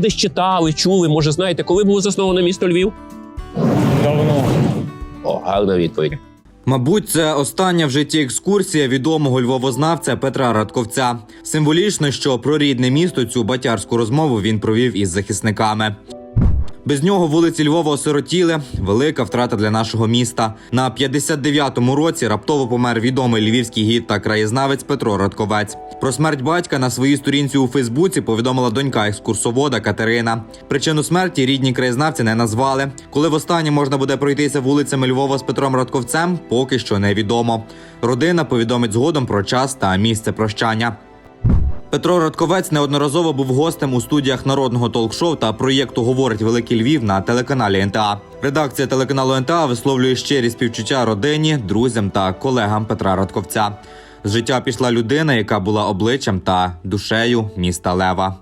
Десь читали, чули, може, знаєте, коли було засноване місто Львів? Давно. О, гарна відповідь. Мабуть, це остання в житті екскурсія відомого львовознавця Петра Радковця. Символічно, що про рідне місто цю батярську розмову він провів із захисниками. Без нього вулиці Львова осиротіли. Велика втрата для нашого міста. На 59-му році раптово помер відомий львівський гід та краєзнавець Петро Радковець. Про смерть батька на своїй сторінці у Фейсбуці повідомила донька екскурсовода Катерина. Причину смерті рідні краєзнавці не назвали. Коли востаннє можна буде пройтися вулицями Львова з Петром Радковцем, поки що невідомо. Родина повідомить згодом про час та місце прощання. Петро Радковець неодноразово був гостем у студіях народного толк-шоу та проєкту Говорить Великий Львів на телеканалі НТА. Редакція телеканалу НТА висловлює щирі співчуття родині, друзям та колегам Петра Радковця. З життя пішла людина, яка була обличчям та душею міста Лева.